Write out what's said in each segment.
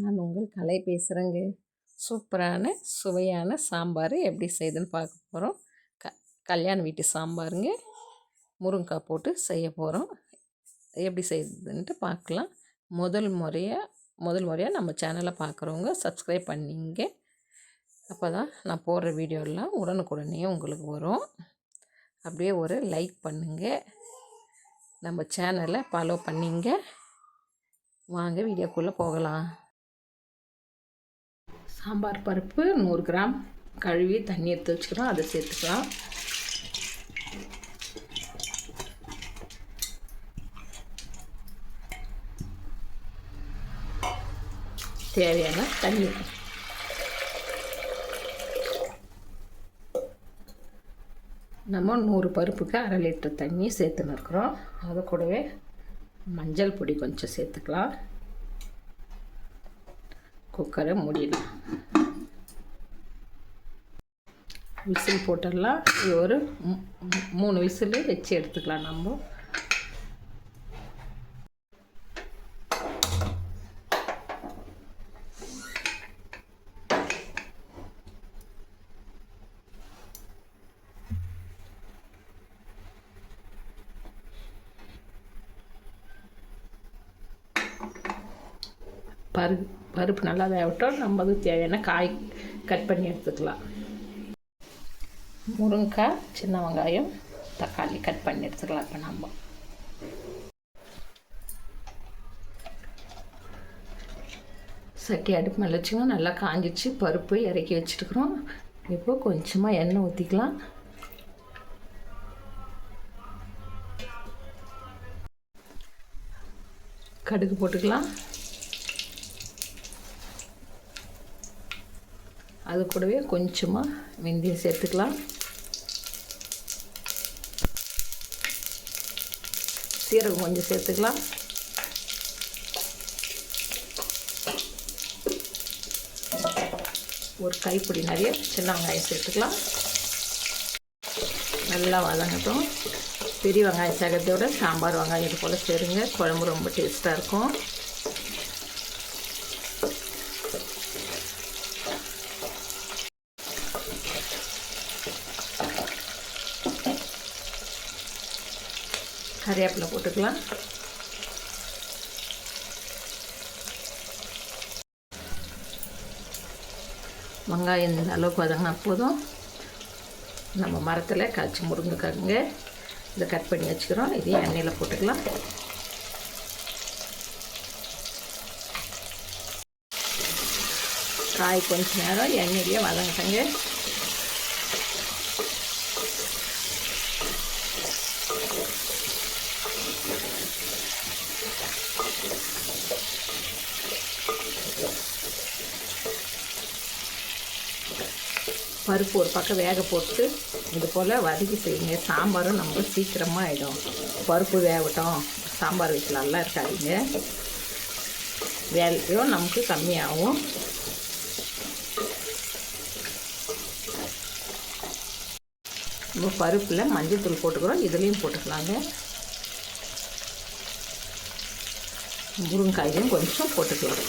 நான் உங்கள் கலை பேசுகிறேங்க சூப்பரான சுவையான சாம்பார் எப்படி செய்யுதுன்னு பார்க்க போகிறோம் க கல்யாண வீட்டு சாம்பாருங்க. முருங்கைக்காய் போட்டு செய்ய போகிறோம் எப்படி செய்யுதுன்ட்டு பார்க்கலாம். முதல் முறையாக முதல் முறையாக நம்ம சேனலை பார்க்குறவங்க சப்ஸ்கிரைப் பண்ணிங்க. அப்போ தான் நான் போடுற வீடியோலாம் உடனுக்குடனே உங்களுக்கு வரும். அப்படியே ஒரு லைக் பண்ணுங்க. நம்ம சேனலை ஃபாலோ பண்ணிங்க. வாங்க வீடியோக்குள்ளே போகலாம். சாம்பார் பருப்பு நூறு கிராம். கழுவி தண்ணி எடுத்து வச்சுக்கிறோம் அதை சேர்த்துக்கலாம். தேவையான தண்ணி நம்ம நூறு பருப்புக்கு அரை லிட்டர் தண்ணி சேர்த்துன்னு இருக்கிறோம். அது கூடவே மஞ்சள் பொடி கொஞ்சம் சேர்த்துக்கலாம். குக்கரை மூடிடலாம். விசில் போட்டுடலாம். இது ஒரு மூணு விசில் வச்சு எடுத்துக்கலாம் நம்ம. பரு பருப்பு நல்லா வேகட்டும் நம்ம அதுக்கு தேவையான காய் கட் பண்ணி எடுத்துக்கலாம். முருங்கைக்காய் சின்ன வெங்காயம் தக்காளி கட் பண்ணி எடுத்துக்கலாம் இப்போ நம்ம சட்டி அடுப்பு மேலே வச்சுக்கோ நல்லா காஞ்சிச்சு. பருப்பு இறக்கி வச்சுருக்குறோம். இப்போ கொஞ்சமாக எண்ணெய் ஊற்றிக்கலாம் கடுகு போட்டுக்கலாம். அது கூடவே கொஞ்சமாக வெந்தயம் சேர்த்துக்கலாம். சீரகம் கொஞ்சம் சேர்த்துக்கலாம். ஒரு கைப்பிடி நிறைய சின்ன வெங்காயம் சேர்த்துக்கலாம். நல்லா வதங்கட்டும். பெரிய வெங்காயம் சேர்க்கறதோட சாம்பார் வெங்காயம் இது போல் சேருங்க. குழம்பு ரொம்ப டேஸ்ட்டாக இருக்கும். கறிவேப்பிலை போட்டுக்கலாம். வெங்காயம் இந்த அளவுக்கு வதங்கினா போதும். நம்ம மரத்தில் காய்ச்சி முருங்கைக்காங்க இதை கட் பண்ணி வச்சுக்கிறோம். இதையும் எண்ணெயில் போட்டுக்கலாம். காய் கொஞ்சம் நேரம் எண்ணெயிலேயே வதங்கட்டங்க. பருப்பு ஒரு பக்கம் வேக போட்டு இது போல் வதக்கி செய்யுங்க. சாம்பாரும் நம்ம சீக்கிரமாக ஆகிடும் பருப்பு வேகட்டும். சாம்பார் வைக்கலாம்லாம் இருக்காதிங்க. வேலையும் நமக்கு கம்மியாகும். நம்ம பருப்பில் மஞ்சள் தூள் போட்டுக்கிறோம். இதுலேயும் போட்டுக்கலாங்க. முருங்காயும் கொஞ்சம் போட்டுக்கலாம்.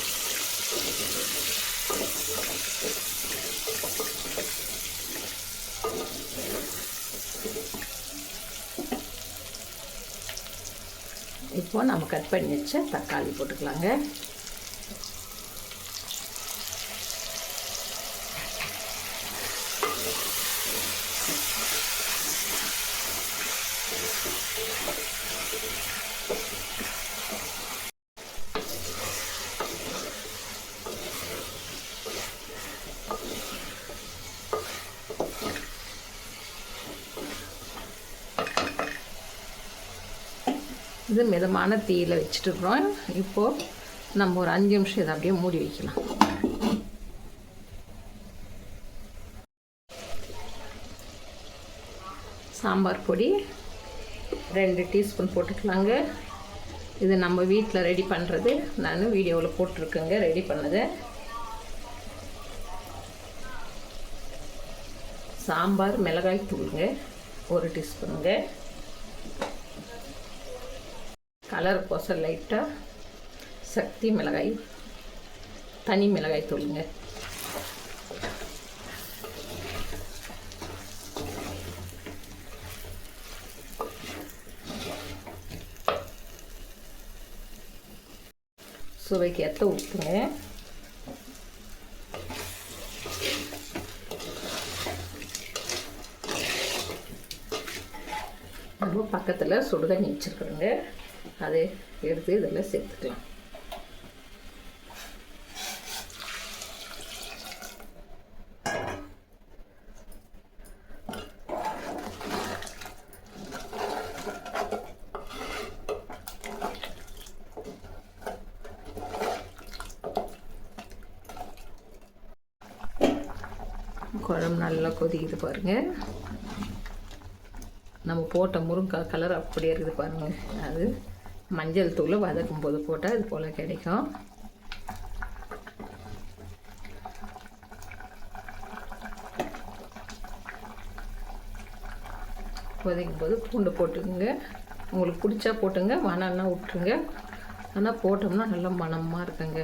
இப்போ நம்ம கட் பண்ணி வச்ச தக்காளி போட்டுக்கலாங்க. இது மிதமான தீயில் வச்சுட்டுருக்குறோம் இப்போது நம்ம ஒரு அஞ்சு நிமிஷம் இதை அப்படியே மூடி வைக்கலாம். சாம்பார் பொடி ரெண்டு டீஸ்பூன் போட்டுக்கலாங்க. இது நம்ம வீட்டில் ரெடி பண்ணுறது நான் வீடியோவில் போட்டிருக்கேங்க ரெடி பண்ணது. சாம்பார் மிளகாய் தூளுங்க ஒரு டீஸ்பூனுங்க. கலர் கோசம் லைட்டாக சக்தி மிளகாய் தனி மிளகாய் தூளுங்க. சுவைக்கு ஏற்ற உப்புங்க. நம்ம பக்கத்தில் சுடுதண்ணி வச்சுருக்குறோங்க. அதை எடுத்து இதில் சேர்த்துக்கலாம். குழம்பு நல்லா கொதிக்குது பாருங்கள் நம்ம போட்ட முருங்கைக்காய் கலர் அப்படியே இருக்குது பாருங்கள் அது மஞ்சள் தூள் வதக்கும் போது போட்டால் இது போல் கிடைக்கும். கொதிக்கும் போது பூண்டு போட்டுக்குங்க. உங்களுக்கு பிடிச்சா போட்டுங்க மணம்னா விட்டுருங்க. ஆனால் போட்டோம்னா நல்லா மணமாக இருக்குங்க.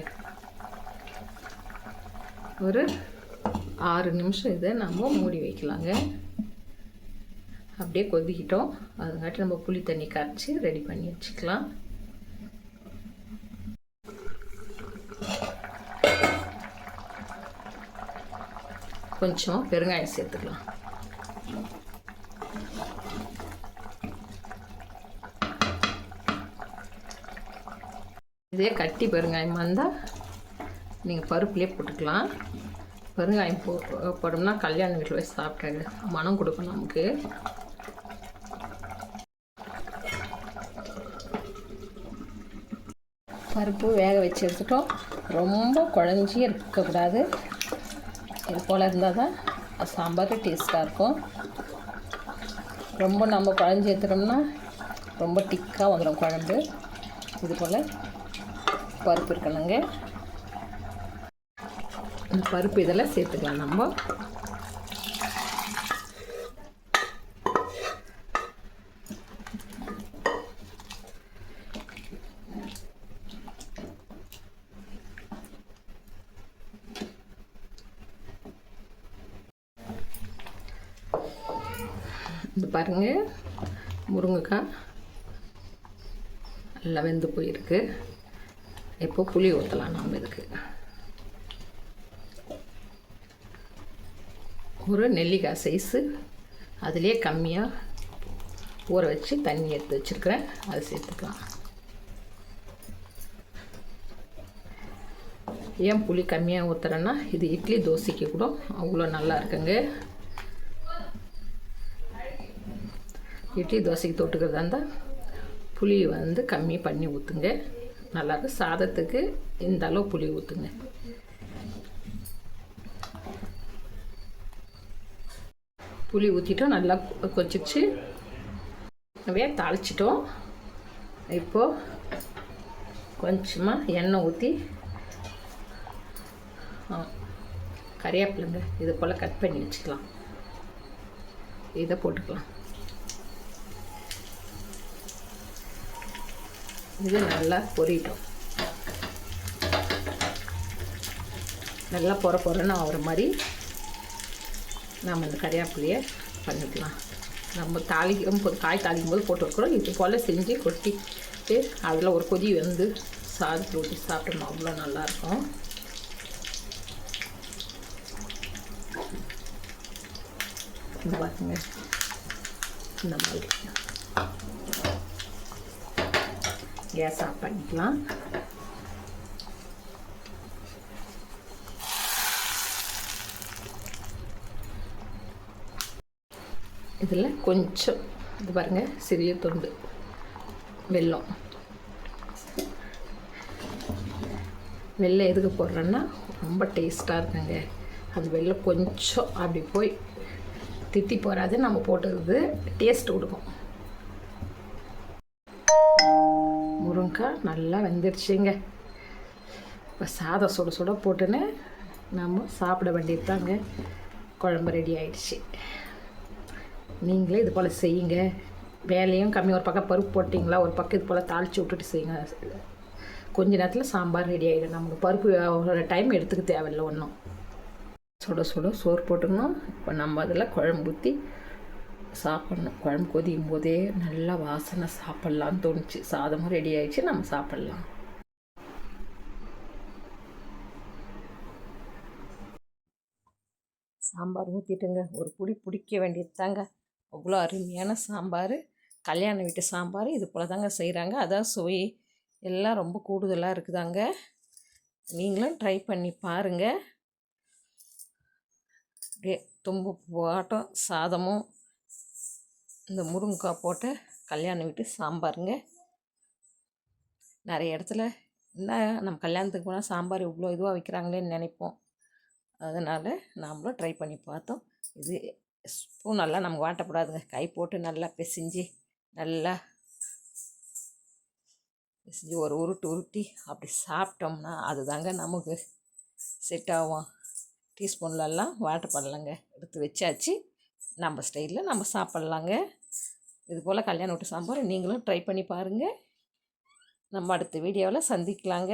ஒரு ஆறு நிமிஷம் இதை நம்ம மூடி வைக்கலாங்க. அப்படியே கொதிக்கிட்டோம். அதுங்காட்டி நம்ம புளி தண்ணி கரைச்சி ரெடி பண்ணி வச்சுக்கலாம். கொஞ்சம் பெருங்காயம் சேர்த்துக்கலாம். இதே கட்டி பெருங்காயமாக இருந்தால் நீங்கள் பருப்புலேயே போட்டுக்கலாம். பெருங்காயம் போ போடணும்னா கல்யாண வீட்டில் போய் சாப்பிட்டாங்க மனம் கொடுக்கும் நமக்கு. பருப்பு வேக வச்சு எடுத்துட்டோம். ரொம்ப குழஞ்சி இருக்கக்கூடாது. இது போல் இருந்தால் தான் சாம்பார் டேஸ்ட்டாக இருக்கும். ரொம்ப நம்ம குழஞ்சி எடுத்துட்டோம்னா ரொம்ப டிக்காக வந்துடும் குழம்பு. இது போல் பருப்பு இருக்கணுங்க இந்த பருப்பு இதெல்லாம் சேர்த்துக்கலாம் நம்ம. இது பாருங்கள் முருங்கைக்காய் நல்லா வெந்து போயிருக்கு. இப்போ புளி ஊற்றலாம் நம்ம இதுக்கு. ஒரு நெல்லிக்காய் சைஸு அதுலேயே கம்மியாக ஊற வச்சு தண்ணி எடுத்து வச்சுருக்கிறேன். அதை சேர்த்துக்கலாம். ஏன் புளி கம்மியாக ஊற்றுறேன்னா இது இட்லி தோசைக்கு கூட அவ்வளோ நல்லா இருக்குங்க. இட்லி தோசைக்கு தொட்டுக்கிறதா இருந்தால் புளி வந்து கம்மி பண்ணி ஊற்றுங்க நல்லாயிருக்கும் சாதத்துக்கு இந்த அளவு புளி ஊற்றுங்க புளி ஊற்றிட்டோம் நல்லா கொச்சிச்சு அப்படியே தாளிச்சிட்டோம். இப்போது கொஞ்சமாக எண்ணெய் ஊற்றி கறிவேப்பிலைங்க இது போல் கட் பண்ணி வச்சுக்கலாம். இதை போட்டுக்கலாம். இது நல்லா பொரியட்டும் நல்லா பொற பொறன்னு ஆகிற மாதிரி நம்ம இந்த கறிவேப்பிலையை பண்ணிக்கலாம். நம்ம தாளிக்கும் போது காய் தாளிக்கும் போது போட்டு வைக்கிறோம். இது போல் செஞ்சு கொட்டிட்டு அதில் ஒரு கொதி வந்து சாதத்தில் ஊற்றி சாப்பிட்டோம் அவ்வளோ நல்லாயிருக்கும் இந்த பாருங்க. இந்த மாதிரி. கேஸ் ஆஃப் பண்ணிக்கலாம். இதில் கொஞ்சம் இது பாருங்கள் சிறிய தொண்டு வெல்லம். வெள்ளம் எதுக்கு போடுறேன்னா ரொம்ப டேஸ்ட்டாக இருக்குங்க. அது வெள்ளம் கொஞ்சம் அப்படி போய் தித்தி போகாது நம்ம போட்டுக்கிறது டேஸ்ட் கொடுக்கும். முருங்கைக்காய் நல்லா வெந்துருச்சுங்க. இப்போ சாதம் சுட சுட போட்டுன்னு நம்ம சாப்பிட வேண்டியது தாங்க குழம்பு ரெடி ஆயிடுச்சு. நீங்களே இது போல் செய்யுங்க. வேலையும் கம்மி. ஒரு பக்கம் பருப்பு போட்டிங்களா? ஒரு பக்கம் இது போல் தாளித்து விட்டுட்டு செய்யுங்க. கொஞ்ச நேரத்தில் சாம்பார் ரெடி ஆகிடும் நமக்கு பருப்பு ஒரு டைம் எடுத்துக்க தேவையில்லை ஒன்றும் சுட சுட சோறு போட்டுக்கணும். இப்போ நம்ம அதில் குழம்பு ஊற்றி சாப்பிட்ணும். குழம்பு கொதிக்கும் போதே நல்லா வாசனை சாப்பிட்லான்னு தோணுச்சு. சாதமும் ரெடி ஆயிடுச்சு நம்ம சாப்பிட்லாம். சாம்பார் ஊற்றிட்டுங்க ஒரு புடி பிடிக்க வேண்டியது தாங்க. அவ்வளோ அருமையான சாம்பார். கல்யாண வீட்டு சாம்பார் இது போல் தாங்க செய்கிறாங்க அதான் சுவை. எல்லாம் ரொம்ப கூடுதலாக இருக்குதாங்க. நீங்களும் ட்ரை பண்ணி பாருங்கள் அப்படியே தும்பு போட்டோம் சாதமும் இந்த முருங்கைக்காய் போட்ட கல்யாண வீட்டு சாம்பாருங்க. நிறைய இடத்துல என்ன நம்ம கல்யாணத்துக்கு போனால் சாம்பார் இவ்வளோ இதுவாக வைக்கிறாங்களேன்னு நினைப்போம். அதனால் நாமளும் ட்ரை பண்ணி பார்த்தோம். இது ஸ்பூன் நல்லா நமக்கு வாட்டக்கூடாதுங்க கை போட்டு நல்லா பிசைஞ்சு நல்லா பிசைஞ்சு ஒரு உருட்டு உருட்டி அப்படி சாப்பிட்டோம்னா அதுதாங்க நமக்கு செட் ஆகும். டீஸ்பூன்லலாம் வாட்டர் பண்ணலங்க எடுத்து வச்சாச்சு. நம்ம ஸ்டைலில் நம்ம சாப்பிட்லாங்க. இது போல் கல்யாண வீட்டு சாம்பார் நீங்களும் ட்ரை பண்ணி பாருங்கள் நம்ம அடுத்த வீடியோவில் சந்திக்கலாங்க.